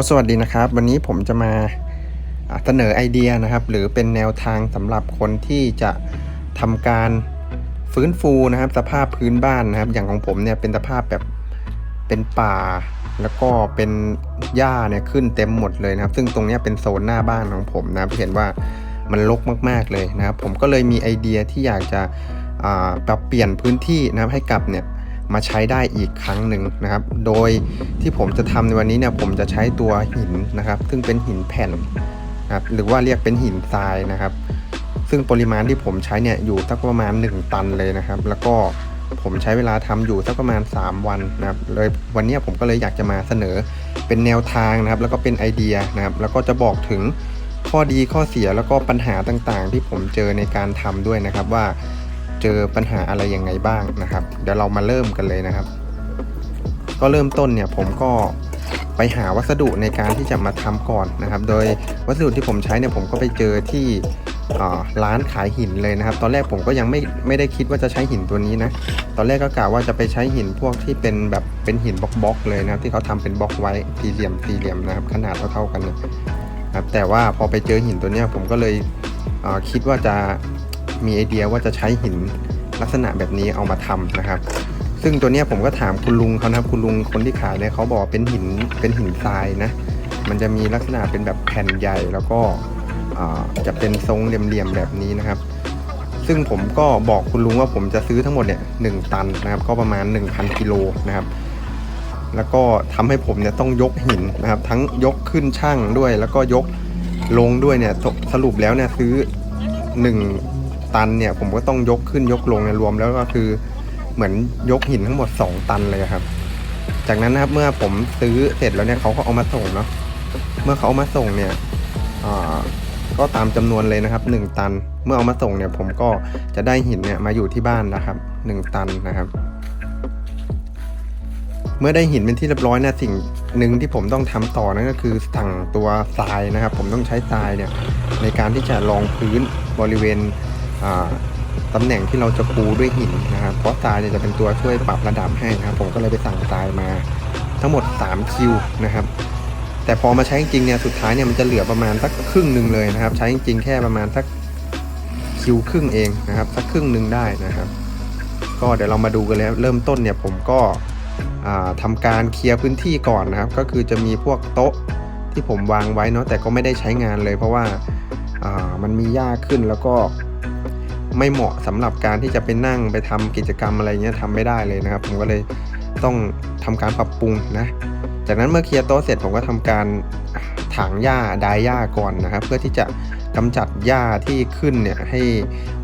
ก็สวัสดีนะครับ วันนี้ผมจะมาเสนอไอเดียนะครับ หรือเป็นแนวทางสำหรับคนที่จะทำการฟื้นฟูนะครับ สภาพพื้นบ้านนะครับ อย่างของผมเนี่ยเป็นสภาพแบบเป็นป่า แล้วก็เป็นหญ้าเนี่ยขึ้นเต็มหมดเลยนะครับ ซึ่งตรงนี้เป็นโซนหน้าบ้านของผมนะครับเห็นว่ามันรกมาก ๆเลยนะครับ ผมก็เลยมีไอเดียที่อยากจะปรับเปลี่ยนพื้นที่นะครับให้กับเนี่ย มาใช้ได้อีกครั้งหนึ่งนะครับ โดยที่ผมจะทำในวันนี้เนี่ยผมจะใช้ตัวหินนะครับ ซึ่งเป็นหินแผ่นนะครับหรือว่าเรียกเป็นหินทรายนะครับ ซึ่งปริมาณที่ผมใช้เนี่ยอยู่สักประมาณ 1 ตันเลยนะครับ แล้วก็ผมใช้เวลาทำอยู่สักประมาณ 3 วันนะครับเลยวันนี้ผมก็เลยอยากจะมาเสนอเป็นแนวทางนะครับ แล้วก็เป็นไอเดียนะครับ แล้วก็จะบอกถึงข้อดีข้อเสียแล้วก็ปัญหาต่างๆ ที่ผมเจอในการทำด้วยนะครับว่า เจอปัญหาอะไรยังไงบ้างนะครับ เดี๋ยวเรามาเริ่มกันเลยนะครับ ก็เริ่มต้นเนี่ยผมก็ไปหาวัสดุในการที่จะมาทำก่อนนะครับ โดยวัสดุที่ผมใช้เนี่ยผมก็ไปเจอที่ร้านขายหินเลยนะครับ ตอนแรกผมก็ยังไม่ไม่ได้คิดว่าจะใช้หินตัวนี้นะ ตอนแรกก็กะว่าจะไปใช้หินพวกที่เป็นแบบเป็นหินบล็อกๆเลยนะครับ ที่เขาทำเป็นบล็อกไว้สี่เหลี่ยมสี่เหลี่ยมนะครับ ขนาดเท่าๆกันนะครับแต่ว่าพอไปเจอหินตัวเนี้ยผมก็เลยคิดว่าจะ มีไอเดียว่าจะใช้หินลักษณะแบบนี้เอามาทำนะครับ ซึ่งตัวเนี้ยผมก็ถามคุณลุงเขานะครับคุณลุงคนที่ขายเนี่ยเขาบอกเป็นหินเป็นหินทรายนะ มันจะมีลักษณะเป็นแบบแผ่นใหญ่แล้วก็จะเป็นทรงเหลี่ยมๆแบบนี้นะครับ ซึ่งผมก็บอกคุณลุงว่าผมจะซื้อทั้งหมดเนี่ยหตันนะครับ ก็ประมาณ 1,000กิโลนะครับ แล้วก็ทำให้ผมเนี่ยต้องยกหินนะครับ ทั้งยกขึ้นช่างด้วย แล้วก็ยกลงด้วยเนี่ยสสรุปแล้วเนี่ยซื้อ 1 ตันเนี่ยผมก็ต้องยกขึ้นยกลงเนี่ยรวมแล้วก็คือเหมือนยกหินทั้งหมด 2 ตันเลยครับ จากนั้นนะครับเมื่อผมซื้อเสร็จแล้วเนี่ยเขาก็เอามาส่งเนาะเมื่อเขาเอามาส่งเนี่ยก็ตามจำนวนเลยนะครับ 1 ตัน เมื่อเอามาส่งเนี่ยผมก็จะได้หินเนี่ยมาอยู่ที่บ้านนะครับ 1 ตันนะครับ เมื่อได้หินเป็นที่เรียบร้อยนะสิ่งหนึ่งที่ผมต้องทำต่อนั่นก็คือสั่งตัวทรายนะครับ ผมต้องใช้ทรายเนี่ยในการที่จะรองพื้นบริเวณ ตำแหน่งที่เราจะปูด้วยหินนะครับ เพราะทรายเนี่ยจะเป็นตัวช่วยปรับระดับให้นะครับ ผมก็เลยไปสั่งทรายมาทั้งหมด 3 คิวนะครับ แต่พอมาใช้จริงเนี่ยสุดท้ายเนี่ยมันจะเหลือประมาณสักครึ่งหนึ่งเลยนะครับ ใช้จริงแค่ประมาณสักคิวครึ่งเองนะครับสักครึ่งหนึ่งได้นะครับ ก็เดี๋ยวเรามาดูกันเลยครับเริ่มต้นเนี่ยผมก็อ่าทำการเคลียร์พื้นที่ก่อนนะครับ ก็คือจะมีพวกโต๊ะที่ผมวางไว้เนาะแต่ก็ไม่ได้ใช้งานเลย เพราะว่าอ่ามันมีหญ้าขึ้นแล้วก็ ไม่เหมาะสำหรับการที่จะไปนั่งไปทำกิจกรรมอะไรเงี้ยทำไม่ได้เลยนะครับ ผมก็เลยต้องทำการปรับปรุงนะ จากนั้นเมื่อเคลียร์โต๊ะเสร็จผมก็ทำการถางหญ้าดายหญ้าก่อนนะครับ เพื่อที่จะกำจัดหญ้าที่ขึ้นเนี่ยให้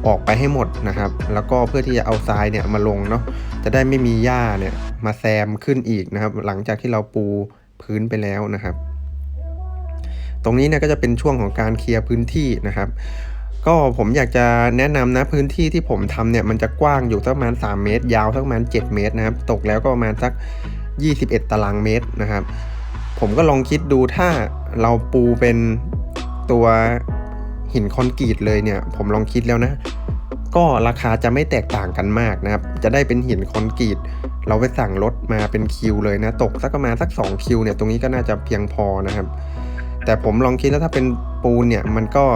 ออกไปให้หมดนะครับ แล้วก็เพื่อที่จะเอาทรายเนี่ยมาลงเนาะจะได้ไม่มีหญ้าเนี่ยมาแซมขึ้นอีกนะครับ หลังจากที่เราปูพื้นไปแล้วนะครับ ตรงนี้เนี่ยก็จะเป็นช่วงของการเคลียร์พื้นที่นะครับ ก็ผมอยากจะแนะนำนะพื้นที่ที่ผมทำเนี่ยมันจะกว้างอยู่สักประมาณ 3 เมตร ยาวสักประมาณ 7 เมตรนะครับ ตกแล้วก็ประมาณสัก 21 ตารางเมตรนะครับ ผมก็ลองคิดดูถ้าเราปูเป็นตัวหินคอนกรีตเลยเนี่ย ผมลองคิดแล้วนะ ก็ราคาจะไม่แตกต่างกันมากนะครับ จะได้เป็นหินคอนกรีตเราไปสั่งรถมาเป็นคิวเลยนะ ตกสักประมาณสัก2คิวเนี่ยตรงนี้ก็น่าจะเพียงพอนะครับ แต่ผมลองคิดแล้วถ้าเป็น ปูนเนี่ยมันก็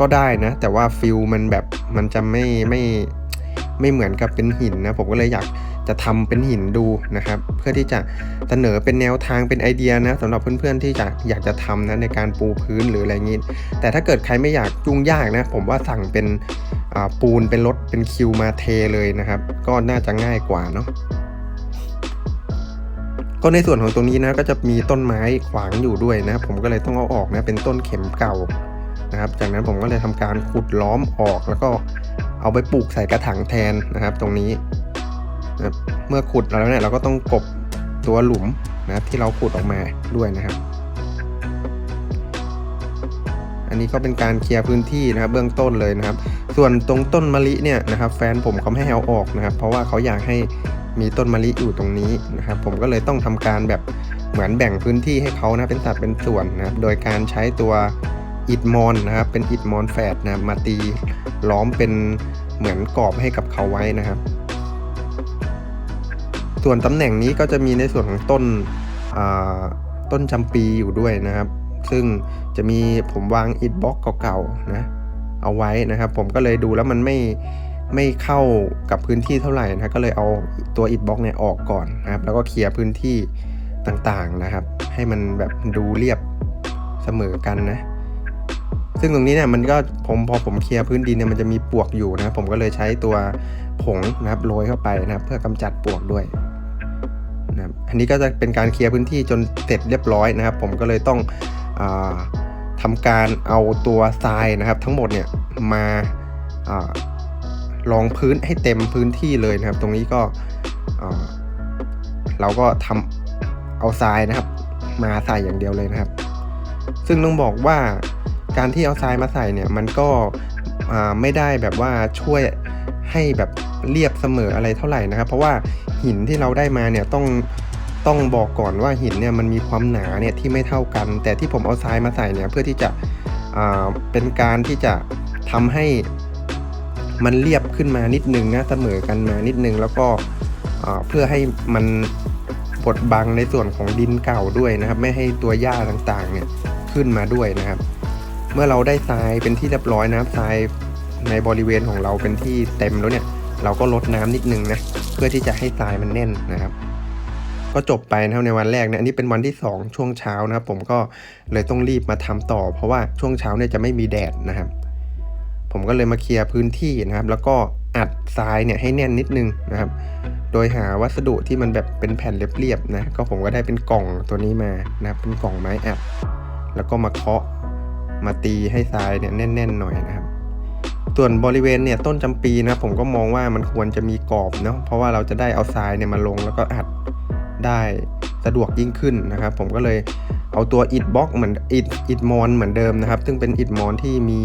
ก็ได้นะ แต่ว่าฟิลมันแบบมันจะไม่ไม่ไม่เหมือนกับเป็นหินนะ ผมก็เลยอยากจะทำเป็นหินดูนะครับ เพื่อที่จะเสนอเป็นแนวทางเป็นไอเดียนะสำหรับเพื่อนๆที่จะอยากจะทำนะในการปูพื้นหรืออะไรงี้ แต่ถ้าเกิดใครไม่อยากยุ่งยากนะ ผมว่าสั่งเป็นปูนเป็นรถเป็นคิวมาเทเลยนะครับ ก็น่าจะง่ายกว่าเนาะ ก็ในส่วนของตรงนี้นะก็จะมีต้นไม้ขวางอยู่ด้วยนะผมก็เลยต้องเอาออกนะเป็นต้นเข็มเก่านะครับ จากนั้นผมก็เลยทำการขุดล้อมออกแล้วก็เอาไปปลูกใส่กระถางแทนนะครับ ตรงนี้นะเมื่อขุดแล้วเนี่ยเราก็ต้องกบตัวหลุมนะที่เราขุดออกมาด้วยนะครับ อันนี้ก็เป็นการเคลียร์พื้นที่นะครับ เบื้องต้นเลยนะครับ ส่วนตรงต้นมะลิเนี่ยนะครับ แฟนผมเขาไม่ให้เอาออกนะครับ เพราะว่าเขาอยากให้ มีต้นมะลิอยู่ตรงนี้นะครับ ผมก็เลยต้องทำการแบบเหมือนแบ่งพื้นที่ให้เขานะเป็นสัดเป็นส่วนนะครับโดยการใช้ตัวอิฐมอนนะครับ เป็นอิฐมอนแฝดนะมาตีล้อมเป็นเหมือนกรอบให้กับเขาไว้นะครับ ส่วนตำแหน่งนี้ก็จะมีในส่วนของต้นต้นจำปีอยู่ด้วยนะครับ ซึ่งจะมีผมวางอิฐบล็อกเก่าๆนะเอาไว้นะครับ ผมก็เลยดูแล้วมันไม่ ไม่เข้ากับพื้นที่เท่าไหร่นะก็เลยเอาตัวอิฐบล็อกเนี่ยออกก่อนนะครับ แล้วก็เคลียร์พื้นที่ต่างๆนะครับ ให้มันแบบดูเรียบเสมอกันนะ ซึ่งตรงนี้เนี่ยมันก็ผมพอผมเคลียร์พื้นดินเนี่ยมันจะมีปวกอยู่นะ ผมก็เลยใช้ตัวผงนะครับโรยเข้าไปนะครับ เพื่อกำจัดปวกด้วยนะครับอันนี้ก็จะเป็นการเคลียร์พื้นที่จนเสร็จเรียบร้อยนะครับ ผมก็เลยต้องอาทำการเอาตัวทรายนะครับ ทั้งหมดเนี่ยมา อาลองพื้นให้เต็มพื้นที่เลยนะครับ ตรงนี้ก็เราก็ทำเอาทรายนะครับ มาใส่อย่างเดียวเลยนะครับ ซึ่งต้องบอกว่าการที่เอาทรายมาใส่เนี่ยมันก็ไม่ได้แบบว่าช่วยให้แบบเรียบเสมออะไรเท่าไหร่นะครับ เพราะว่าหินที่เราได้มาเนี่ยต้องต้องบอกก่อนว่าหินเนี่ยมันมีความหนาเนี่ยที่ไม่เท่ากัน แต่ที่ผมเอาทรายมาใส่เนี่ยเพื่อที่จะเป็นการที่จะทำให้ มันเรียบขึ้นมานิดนึงนะเสมอกันมานิดนึงแล้วก็เพื่อให้มันบดบังในส่วนของดินเก่าด้วยนะครับ ไม่ให้ตัวหญ้าต่างๆเนี่ยขึ้นมาด้วยนะครับ เมื่อเราได้ทรายเป็นที่เรียบร้อยนะครับทรายในบริเวณของเราเป็นที่เต็มแล้วเนี่ยเราก็ลดน้ำนิดนึงนะเพื่อที่จะให้ทรายมันแน่นนะครับ ก็จบไปนะครับในวันแรกเนี่ยอันนี้เป็นวันที่ 2 ช่วงเช้านะครับ ผมก็เลยต้องรีบมาทำต่อ เพราะว่าช่วงเช้าเนี่ยจะไม่มีแดดนะครับ ผมก็เลยมาเคลียร์พื้นที่นะครับ แล้วก็อัดทรายเนี่ยให้แน่นนิดนึงนะครับ โดยหาวัสดุที่มันแบบเป็นแผ่นเรียบๆนะก็ผมก็ได้เป็นกล่องตัวนี้มานะครับเป็นกล่องไม้อัด แล้วก็มาเคาะมาตีให้ทรายเนี่ยแน่น ๆ หน่อยนะครับ ส่วนบริเวณเนี่ยต้นจำปีนะผมก็มองว่ามันควรจะมีกรอบเนาะเพราะว่าเราจะได้เอาทรายเนี่ยมาลงแล้วก็อัดได้สะดวกยิ่งขึ้นนะครับ ผมก็เลยเอาตัวอิฐบล็อกเหมือนอิฐอิฐมอนเหมือนเดิมนะครับ ซึ่งเป็นอิฐมอนที่มี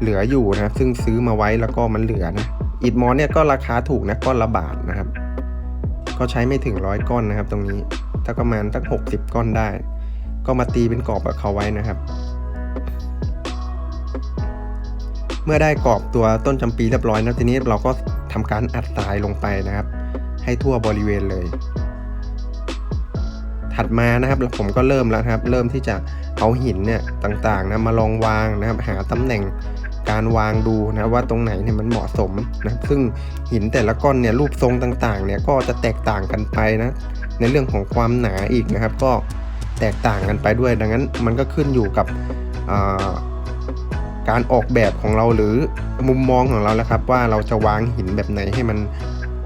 เหลืออยู่นะครับ ซึ่งซื้อมาไว้แล้วก็มันเหลือนะอิฐมอนเนี่ยก็ราคาถูกนะก้อนละบาทนะครับ ก็ใช้ไม่ถึงร้อยก้อนนะครับ ตรงนี้ถ้าประมาณสัก60ก้อนได้ ก็มาตีเป็นกรอบกับเขาไว้นะครับ เมื่อได้กรอบตัวต้นจำปีเรียบร้อยนะทีนี้เราก็ทำการอัดทรายลงไปนะครับ ให้ทั่วบริเวณเลย ถัดมานะครับผมก็เริ่มแล้วครับ เริ่มที่จะเอาหินเนี่ยต่างๆนะมาลองวางนะครับ หาตำแหน่ง การวางดูนะว่าตรงไหนเนี่ยมันเหมาะสมนะซึ่งหินแต่ละก้อนเนี่ยรูปทรงต่างๆเนี่ยก็จะแตกต่างกันไปนะในเรื่องของความหนาอีกนะครับ ก็แตกต่างกันไปด้วย ดังนั้นมันก็ขึ้นอยู่กับาการออกแบบของเราหรือมุมมองของเราแล้วครับ ว่าเราจะวางหินแบบไหนให้มัน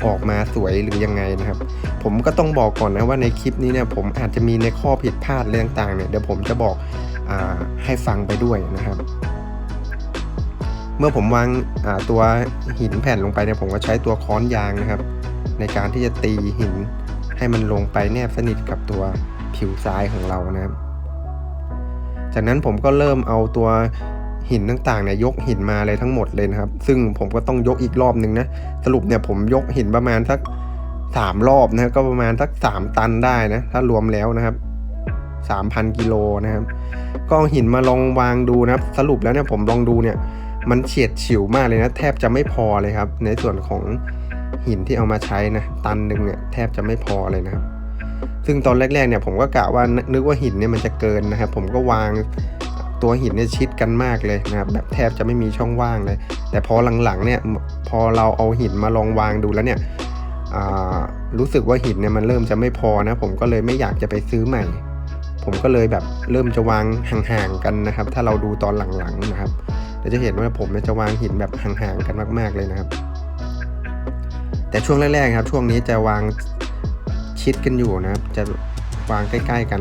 ออกมาสวยหรือยังไงนะครับ ผมก็ต้องบอกก่อนนะว่าในคลิปนี้เนี่ยผมอาจจะมีในข้อผิดพลาดอะไรต่างๆเนี่ยเดี๋ยวผมจะบอกอให้ฟังไปด้วยนะครับ เมื่อผมวางตัวหินแผ่นลงไปเนี่ยผมก็ใช้ตัวค้อนยางนะครับ ในการที่จะตีหินให้มันลงไปแนบสนิทกับตัวผิวทรายของเรานะครับ จากนั้นผมก็เริ่มเอาตัวหินต่างๆเนี่ยยกหินมาเลยทั้งหมดเลยนะครับ ซึ่งผมก็ต้องยกอีกรอบนึงนะ สรุปเนี่ยผมยกหินประมาณสักสามรอบนะก็ประมาณสักสามตันได้นะถ้ารวมแล้วนะครับสามพันกิโลนะครับ ก็เอาหินมาลองวางดูนะครับ สรุปแล้วเนี่ยผมลองดูเนี่ย มันเฉียดฉิวมากเลยนะ แทบจะไม่พอเลยครับ ในส่วนของหินที่เอามาใช้นะตันหนึ่งเนี่ยแทบจะไม่พอเลยนะครับ ซึ่งตอนแรกๆเนี่ยผมก็กะว่านึกว่าหินเนี่ยมันจะเกินนะครับ ผมก็วางตัวหินเนี่ยชิดกันมากเลยนะครับแบบแทบจะไม่มีช่องว่างเลย แต่พอหลังๆเนี่ยพอเราเอาหินมาลองวางดูแล้วเนี่ยรู้สึกว่าหินเนี่ยมันเริ่มจะไม่พอนะ ผมก็เลยไม่อยากจะไปซื้อใหม่ ผมก็เลยแบบเริ่มจะวางห่างๆกันนะครับ ถ้าเราดูตอนหลังๆนะครับ เราจะเห็นว่าผมจะวางหินแบบห่างๆกันมากๆเลยนะครับ แต่ช่วงแรกๆครับ ช่วงนี้จะวางชิดกันอยู่นะครับ จะวางใกล้ ๆ กัน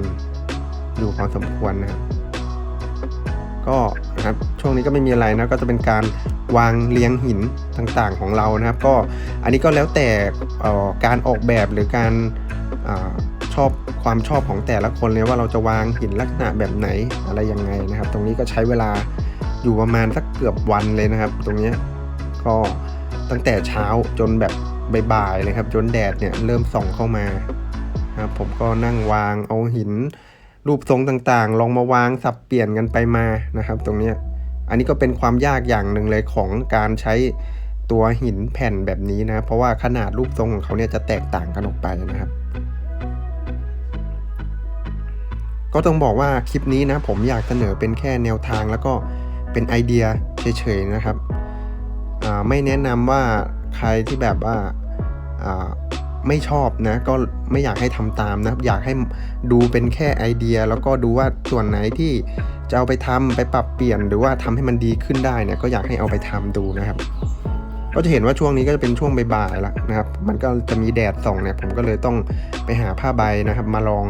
อยู่พอสมควรนะครับก็นะครับช่วงนี้ก็ไม่มีอะไรนะก็จะเป็นการวางเรียงหินต่างๆของเรานะครับ ก็อันนี้ก็แล้วแต่การออกแบบหรือการอชอบความชอบของแต่ละคนเลยว่าเราจะวางหินลักษณะแบบไหนอะไรยังไงนะครับ ตรงนี้ก็ใช้เวลา อยู่ประมาณสักเกือบวันเลยนะครับ ตรงนี้ก็ตั้งแต่เช้าจนแบบบ่ายๆเลยครับ จนแดดเนี่ยเริ่มส่องเข้ามานะครับผมก็นั่งวางเอาหิน รูปทรงต่างๆ ลองมาวางสับเปลี่ยนกันไปมานะครับ ตรงนี้อันนี้ก็เป็นความยากอย่างหนึ่งเลยของการใช้ตัวหินแผ่นแบบนี้นะ เพราะว่าขนาดรูปทรงของเขาเนี่ยจะแตกต่างกันออกไปนะครับ ก็ต้องบอกว่าคลิปนี้นะผมอยากเสนอเป็นแค่แนวทางแล้วก็ เป็นไอเดียเฉยๆนะครับ ไม่แนะนำว่าใครที่แบบว่าไม่ชอบนะก็ไม่อยากให้ทำตามนะอยากให้ดูเป็นแค่ไอเดีย แล้วก็ดูว่าส่วนไหนที่จะเอาไปทำไปปรับเปลี่ยนหรือว่าทำให้มันดีขึ้นได้เนี่ยก็อยากให้เอาไปทำดูนะครับ ก็จะเห็นว่าช่วงนี้ก็จะเป็นช่วงบ่ายๆแล้วนะครับ มันก็จะมีแดดส่องเนี่ยผมก็เลยต้องไปหาผ้าใบนะครับ มาลอง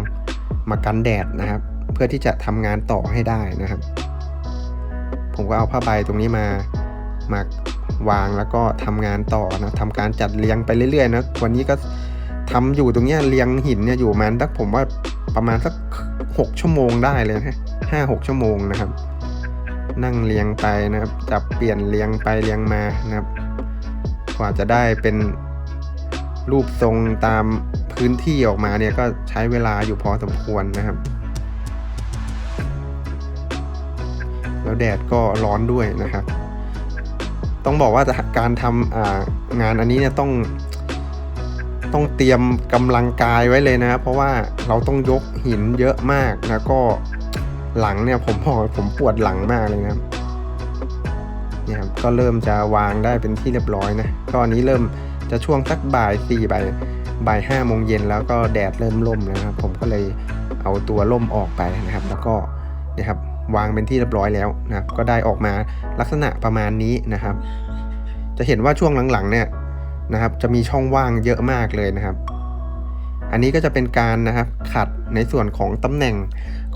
มากันแดดนะครับ เพื่อที่จะทำงานต่อให้ได้นะครับ ผมก็เอาผ้าใบตรงนี้มามาวางแล้วก็ทำงานต่อนะทำการจัดเรียงไปเรื่อยๆนะวันนี้ก็ทำอยู่ตรงเนี้ยเรียงหินเนี่ยอยู่มาณสักผมว่าประมาณสักหกชั่วโมงได้เลยนะห้าหกชั่วโมงนะครับ นั่งเรียงไปนะครับจับเปลี่ยนเรียงไปเรียงมานะครับ กว่าจะได้เป็นรูปทรงตามพื้นที่ออกมาเนี่ยก็ใช้เวลาอยู่พอสมควรนะครับ แล้วแดดก็ร้อนด้วยนะครับ ต้องบอกว่าการทำงานอันนี้เนี่ยต้องต้องเตรียมกำลังกายไว้เลยนะ เพราะว่าเราต้องยกหินเยอะมากแล้วก็หลังเนี่ยผมบอกผมปวดหลังมากเลยนะเนี่ยครับก็เริ่มจะวางได้เป็นที่เรียบร้อยนะก็อันนี้เริ่มจะช่วงสักบ่ายสี่บ่ายบ่ายห้าโมงเย็นแล้วก็แดดเริ่มร่มแล้วนะครับ ผมก็เลยเอาตัวร่มออกไปนะครับ แล้วก็นี่ครับ วางเป็นที่เรียบร้อยแล้วนะครับก็ได้ออกมาลักษณะประมาณนี้นะครับ จะเห็นว่าช่วงหลังๆเนี่ยนะครับ จะมีช่องว่างเยอะมากเลยนะครับ อันนี้ก็จะเป็นการนะครับขัดในส่วนของตำแหน่ง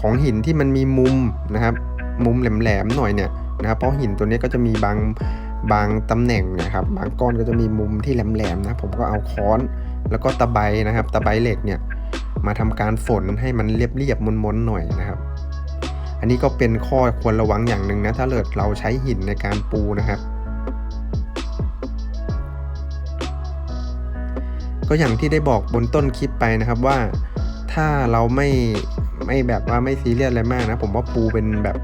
ของหินที่มันมีมุมนะครับ มุมแหลมๆหน่อยเนี่ยนะครับเพราะหินตัวนี้ก็จะมีบางบางตำแหน่งนะครับบางก้อนก็จะมีมุมที่แหลมๆนะผมก็เอาค้อนแล้วก็ตะไบนะครับ ตะไบเหล็กเนี่ยมาทำการฝนให้มันเรียบๆมนๆหน่อยนะครับ อันนี้ก็เป็นข้อควรระวังอย่างหนึ่งนะถ้าเกิดเราใช้หินในการปูนะครับ ก็อย่างที่ได้บอกบนต้นคลิปไปนะครับว่าถ้าเราไม่ไม่แบบว่าไม่ซีเรียสอะไรมากนะ ผมว่าปูเป็นแบบ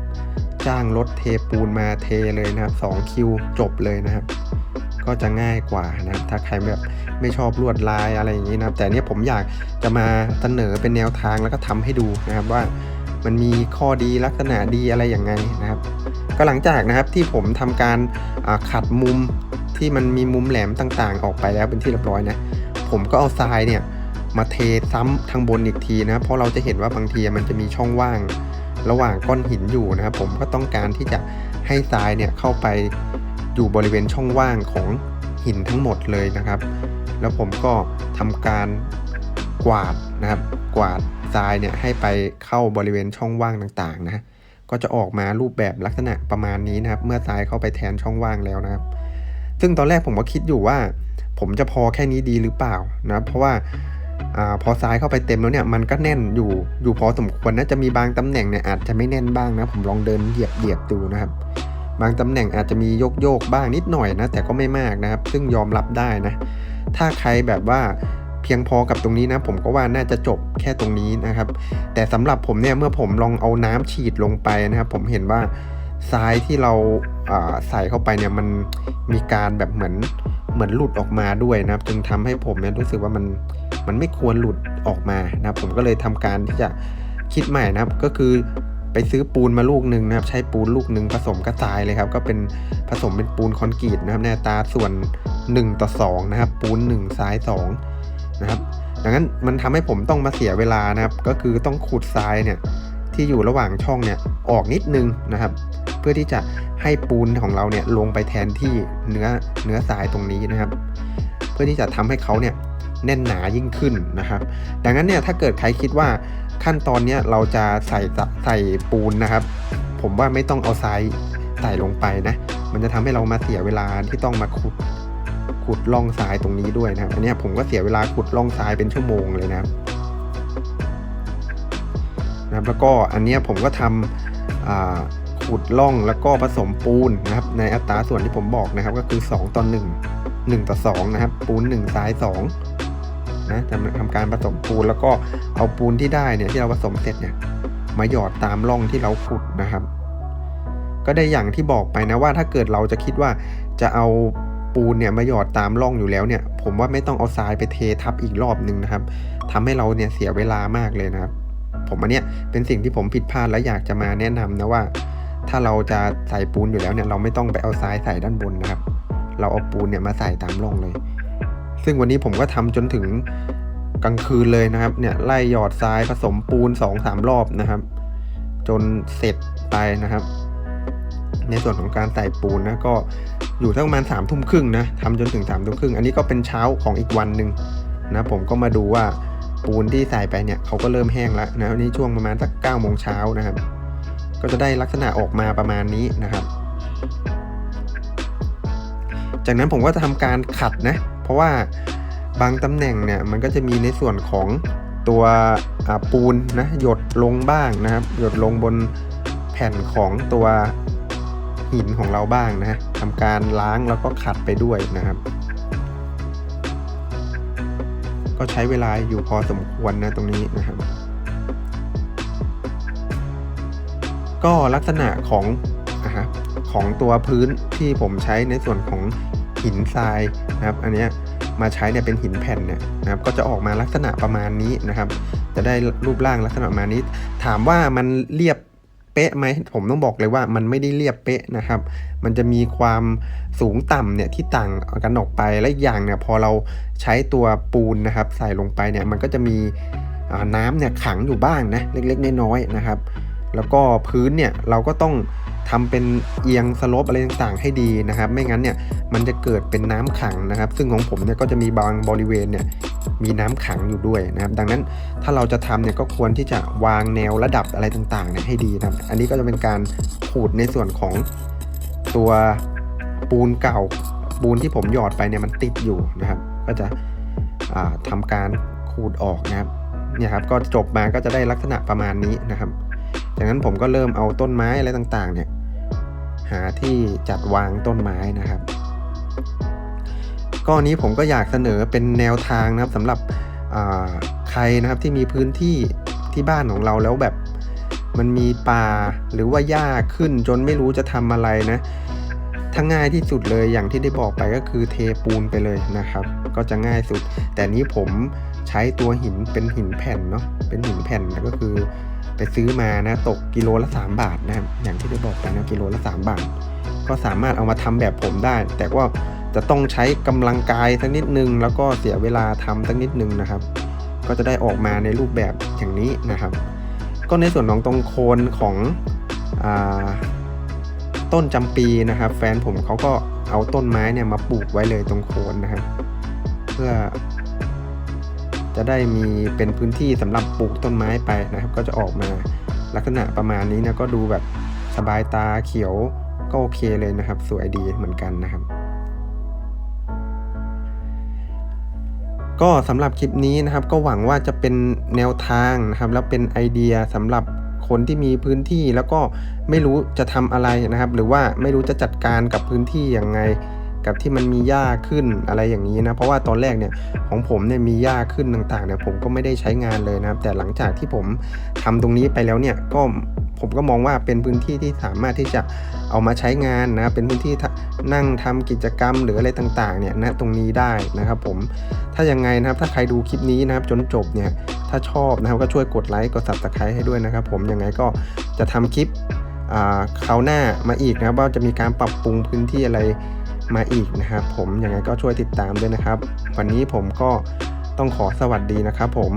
จ้างรถเทปูนมาเทเลยนะครับ2คิวจบเลยนะครับ ก็จะง่ายกว่านะถ้าใครแบบไม่ชอบลวดลายอะไรอย่างนี้นะครับ แต่เนี้ยผมอยากจะมาเสนอเป็นแนวทางแล้วก็ทำให้ดูนะครับว่า มันมีข้อดีลักษณะดีอะไรอย่างไงนะครับ ก็หลังจากนะครับที่ผมทำการขัดมุมที่มันมีมุมแหลมต่างๆ ออกไปแล้วเป็นที่เรียบร้อยนะผมก็เอาทรายเนี่ยมาเทซ้ำทางบนอีกทีนะเพราะเราจะเห็นว่าบางทีมันจะมีช่องว่าง ระหว่างก้อนหินอยู่นะครับผมก็ต้องการที่จะให้ทรายเนี่ยเข้าไปอยู่บริเวณช่องว่างของหินทั้งหมดเลยนะครับ แล้วผมก็ทำการกวาดนะครับ กวาด ทรายเนี่ยให้ไปเข้าบริเวณช่องว่างต่างๆนะก็จะออกมารูปแบบลักษณะประมาณนี้นะครับ เมื่อทรายเข้าไปแทนช่องว่างแล้วนะครับ ซึ่งตอนแรกผมก็คิดอยู่ว่า ผมจะพอแค่นี้ดีหรือเปล่านะเพราะว่าอพอซ้ายเข้าไปเต็มแล้วเนี่ยมันก็แน่นอยู่อยู่พอสมควรนะจะมีบางตำแหน่งเนี่ยอาจจะไม่แน่นบ้างนะผมลองเดินเหยียบเหยียบดูนะครับ บางตำแหน่งอาจจะมีโยกโยกบ้างนิดหน่อยนะแต่ก็ไม่มากนะครับ ซึ่งยอมรับได้นะ ถ้าใครแบบว่า เพียงพอกับตรงนี้นะ ผมก็ว่าน่าจะจบแค่ตรงนี้นะครับ แต่สำหรับผมเนี่ยเมื่อผมลองเอาน้ำฉีดลงไปนะครับ ผมเห็นว่าทรายที่เราใส่เข้าไปเนี่ยมันมีการแบบเหมือนเหมือนหลุดออกมาด้วยนะครับจึงทำให้ผมเนี่ยรู้สึกว่ามันมันไม่ควรหลุดออกมานะครับ ผมก็เลยทำการที่จะคิดใหม่นะครับก็คือไปซื้อปูนมาลูกหนึ่งนะครับ ใช้ปูนลูกหนึ่งผสมกระทรายเลยครับ ก็เป็นผสมเป็นปูนคอนกรีตนะครับในตาส่วน 1 ต่อ 2 นะครับ ปูน1ซ้าย 2 นะครับดังนั้นมันทำให้ผมต้องมาเสียเวลานะครับ ก็คือต้องขุดทรายเนี่ยที่อยู่ระหว่างช่องเนี่ยออกนิดนึงนะครับ เพื่อที่จะให้ปูนของเราเนี่ยลงไปแทนที่เนื้อเนื้อทรายตรงนี้นะครับ เพื่อที่จะทำให้เขาเนี่ยแน่นหนายิ่งขึ้นนะครับ ดังนั้นเนี่ยถ้าเกิดใครคิดว่าขั้นตอนเนี้ยเราจะใส่ใส่ปูนนะครับ ผมว่าไม่ต้องเอาทรายใส่ลงไปนะ มันจะทำให้เรามาเสียเวลาที่ต้องมาขุด ขุดล่องทรายตรงนี้ด้วยนะครับ อันนี้ผมก็เสียเวลาขุดล่องทรายเป็นชั่วโมงเลยนะครับนะครับแล้วก็อันนี้ผมก็ทำขุดล่องแล้วก็ผสมปูนนะครับ ในอัตราส่วนที่ผมบอกนะครับ ก็คือ 2ต่อ1 1ต่อ2นะครับ ปูน1ทราย2นะทำการผสมปูนแล้วก็เอาปูนที่ได้เนี่ยที่เราผสมเสร็จเนี่ยมาหยอดตามร่องที่เราขุดนะครับ ก็ได้อย่างที่บอกไปนะว่าถ้าเกิดเราจะคิดว่าจะเอา ปูนเนี่ยมาหยอดตามร่องอยู่แล้วเนี่ย ผมว่าไม่ต้องเอาทรายไปเททับอีกรอบหนึ่งนะครับทำให้เราเนี่ยเสียเวลามากเลยนะครับ ผมอันเนี้ยเป็นสิ่งที่ผมผิดพลาดและอยากจะมาแนะนำนะว่า ถ้าเราจะใส่ปูนอยู่แล้วเนี่ยเราไม่ต้องไปเอาทรายใส่ด้านบนนะครับ เราเอาปูนเนี่ยมาใส่ตามร่องเลย ซึ่งวันนี้ผมก็ทำจนถึงกลางคืนเลยนะครับ เนี่ยไล่หยอดทรายผสมปูน2อสามรอบนะครับ จนเสร็จไปนะครับ ในส่วนของการใส่ปูนนะก็อยู่ที่ประมาณสามทุ่มครึ่งนะทำจนถึงสามทุ่มครึ่งอันนี้ก็เป็นเช้าของอีกวันหนึ่งนะผมก็มาดูว่าปูนที่ใส่ไปเนี่ยเขาก็เริ่มแห้งแล้วนะวันนี้ช่วงประมาณสักเก้าโมงเช้านะครับ ก็จะได้ลักษณะออกมาประมาณนี้นะครับ จากนั้นผมก็จะทำการขัดนะ เพราะว่าบางตำแหน่งเนี่ยมันก็จะมีในส่วนของตัวปูนนะหยดลงบ้างนะครับ หยดลงบนแผ่นของตัว หินของเราบ้างนะทำการล้างแล้วก็ขัดไปด้วยนะครับ ก็ใช้เวลาอยู่พอสมควรนะตรงนี้นะครับ ก็ลักษณะของอะของตัวพื้นที่ผมใช้ในส่วนของหินทรายนะครับ อันนี้มาใช้เนี่ยเป็นหินแผ่นเนี่ยนะครับก็จะออกมาลักษณะประมาณนี้นะครับ จะได้รูปร่างลักษณะประมาณนี้ ถามว่ามันเรียบ ป๊ะไหมผมต้องบอกเลยว่ามันไม่ได้เรียบเป๊ะนะครับ มันจะมีความสูงต่ำเนี่ยที่ต่างกันออกไปและอีกอย่างเนี่ยพอเราใช้ตัวปูนนะครับ ใส่ลงไปเนี่ยมันก็จะมีน้ำเนี่ยขังอยู่บ้างนะเล็กๆน้อยๆนะครับ แล้วก็พื้นเนี่ยเราก็ต้องทำเป็นเอียงสลบอะไรต่างๆ ให้ดีนะครับ ไม่งั้นเนี่ยมันจะเกิดเป็นน้ำขังนะครับ ซึ่งของผมเนี่ยก็จะมีบางบริเวณเนี่ย มีน้ำขังอยู่ด้วยนะครับ ดังนั้นถ้าเราจะทำเนี่ยก็ควรที่จะวางแนวระดับอะไรต่างๆเนี่ยให้ดีนะครับ อันนี้ก็จะเป็นการขูดในส่วนของตัวปูนเก่า ปูนที่ผมหยอดไปเนี่ยมันติดอยู่นะครับ ก็จะอ่าทำการขูดออกนะครับเนี่ยครับก็จบมาก็จะได้ลักษณะประมาณนี้นะครับจากนั้นผมก็เริ่มเอาต้นไม้อะไรต่างๆ เนี่ยหาที่จัดวางต้นไม้นะครับ ก็นี้ผมก็อยากเสนอเป็นแนวทางนะครับสำหรับใครนะครับที่มีพื้นที่ที่บ้านของเราแล้วแบบมันมีป่าหรือว่าหญ้าขึ้นจนไม่รู้จะทำอะไรนะถ้าง่ายที่สุดเลยอย่างที่ได้บอกไปก็คือเทปูนไปเลยนะครับ ก็จะง่ายสุด แต่นี้ผมใช้ตัวหินเป็นหินแผ่นเนาะเป็นหินแผ่นแล้วก็คือไปซื้อมานะตกกิโลละ 3 บาทนะครับอย่างที่ได้บอกไปนะกิโลละ 3 บาท ก็สามารถเอามาทำแบบผมได้ แต่ว่า จะต้องใช้กำลังกายสักนิดนึง แล้วก็เสียเวลาทำสักนิดนึงนะครับ ก็จะได้ออกมาในรูปแบบอย่างนี้นะครับ ก็ในส่วนของตรงโคนของอต้นจำปีนะครับ แฟนผมเขาก็เอาต้นไม้เนี่ยมาปลูกไว้เลยตรงโคนนะครับ เพื่อ จะได้มีเป็นพื้นที่สำหรับปลูกต้นไม้ไปนะครับ ก็จะออกมาลักษณะประมาณนี้นะก็ดูแบบสบายตาเขียวก็โอเคเลยนะครับ สวยดีเหมือนกันนะครับ ก็สำหรับคลิปนี้นะครับก็หวังว่าจะเป็นแนวทางนะครับแล้วเป็นไอเดียสำหรับคนที่มีพื้นที่แล้วก็ไม่รู้จะทำอะไรนะครับ หรือว่าไม่รู้จะจัดการกับพื้นที่ยังไง กับที่มันมีหญ้าขึ้นอะไรอย่างนี้นะเพราะว่าตอนแรกเนี่ยของผมเนี่ยมีหญ้าขึ้นต่างๆเนี่ยผมก็ไม่ได้ใช้งานเลยนะครับแต่หลังจากที่ผมทำตรงนี้ไปแล้วเนี่ยก็ผมก็มองว่าเป็นพื้นที่ที่สามารถที่จะเอามาใช้งานนะเป็นพื้นที่นั่งทำกิจกรรมหรืออะไรต่างๆเนี่ยนะตรงนี้ได้นะครับผมถ้ายังไงนะครับถ้าใครดูคลิปนี้นะครับจนจบเนี่ยถ้าชอบนะครับก็ช่วยกดไลค์กด subscribe ให้ด้วยนะครับผมยังไงก็จะทำคลิปคราวหน้ามาอีกนะครับว่าจะมีการปรับปรุงพื้นที่อะไร มาอีกนะครับ ผมยังไงก็ช่วยติดตามด้วยนะครับ วันนี้ผมก็ต้องขอสวัสดีนะครับผม